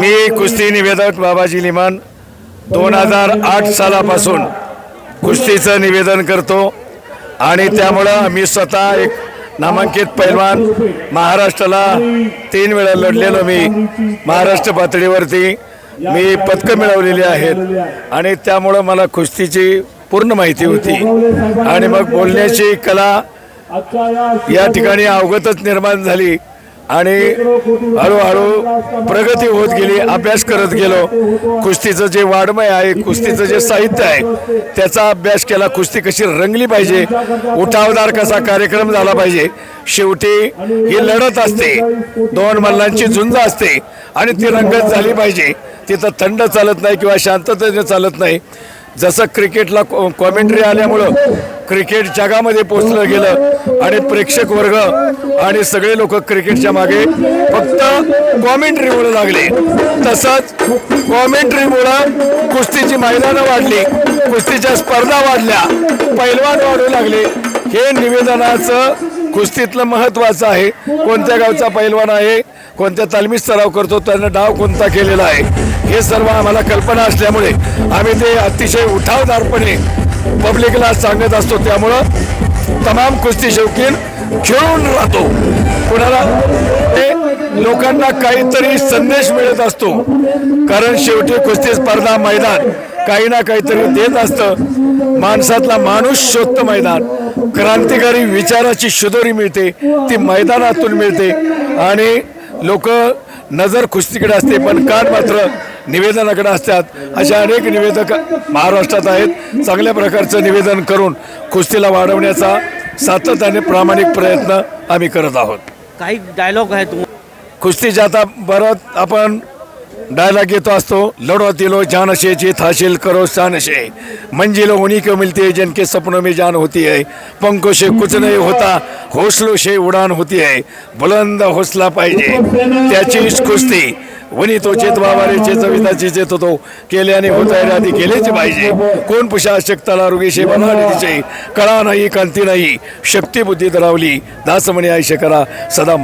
मी कुस्ती निवेदक बाबाजी लिमान. दोन हजार आठ सालापासून कुस्तीचं निवेदन करतो आणि त्यामुळं मी स्वतः एक नामांकित पैलवान महाराष्ट्राला तीन वेळा लढलेलो मी महाराष्ट्र पातळीवरती. मी पदकं मिळवलेली आहेत आणि त्यामुळं मला कुस्तीची पूर्ण माहिती होती. आणि मग बोलण्याची कला या ठिकाणी अवगतच निर्माण झाली. आणि हळूहळू प्रगती होत गेली अभ्यास करत गेलो. कुस्तीचं जे वाडमय आहे कुस्तीचं जे साहित्य आहे त्याचा अभ्यास केला. कुस्ती कशी रंगली पाहिजे उठावदार कसा कार्यक्रम झाला पाहिजे शेवटी ही लढत असते. दोन मल्लांची झुंज असते आणि ती रंगत झाली पाहिजे. तिथं थंड चालत नाही किंवा शांततेने चालत नाही. जसं क्रिकेटला कॉमेंट्री आल्यामुळं क्रिकेट जगामध्ये पोचलं गेलं आणि प्रेक्षक वर्ग आणि सगळे लोक क्रिकेटच्या मागे फक्त कॉमेंट्रीमुळं लागले. तसंच कॉमेंट्रीमुळं कुस्तीची मैदानं वाढली कुस्तीच्या स्पर्धा वाढल्या पैलवान वाढू लागले. हे निवेदनाचं कुस्तीतलं महत्वाचं आहे. कोणत्या गावचा पैलवान आहे? कोणत्या तालमी सराव करतो? त्यानं डाव कोणता केलेला आहे? हे सर्व आम्हाला कल्पना असल्यामुळे आम्ही ते अतिशय उठावदारपणे पब्लिकला सांगत असतो. त्यामुळं तमाम कुस्ती शौकीन खेळून राहतो. कुणाला? ते लोकांना काहीतरी संदेश मिळत असतो. कारण शेवटी कुस्ती स्पर्धा मैदान. काही ना काहीतरी देत असतं. माणसातला माणूस शोधतं मैदान. क्रांतिकारी विचाराची शुदोरी मिळते. ती मैदानातून मिळते. आणि लोक नजर कुस्तीकडे असते पण कान मात्र निवेदनाकडे असतात. अशा अनेक निवेदक महाराष्ट्रात आहेत. चांगल्या प्रकारचं निवेदन करून कुस्तीला वाढवण्याचा सातत्याने प्रामाणिक प्रयत्न आम्ही करत आहोत. काही डायलॉग आहे कुस्तीच्या आता परत आपण डायलॉग येतो असतो लढो तिलो जानशे जीत हासिल करो शानशे. मंजिल उन्हीं को मिलती है जिनके सपनों में जान होती है पंखों से कुछ नहीं होता हौसलों से उड़ान होती है बुलंद हौसला पाहिजे त्याचीच कुस्ती. वनी तो चेत बाबारे चेतविताची चेत होतो. केल्याने होता आधी केलेच पाहिजे. कोण पुषा शक्ताला रुगीशे बनाने तिचे कळा नाही कांती नाही. शक्ती बुद्धी धरावली दासमणी आयुष्य करा सदा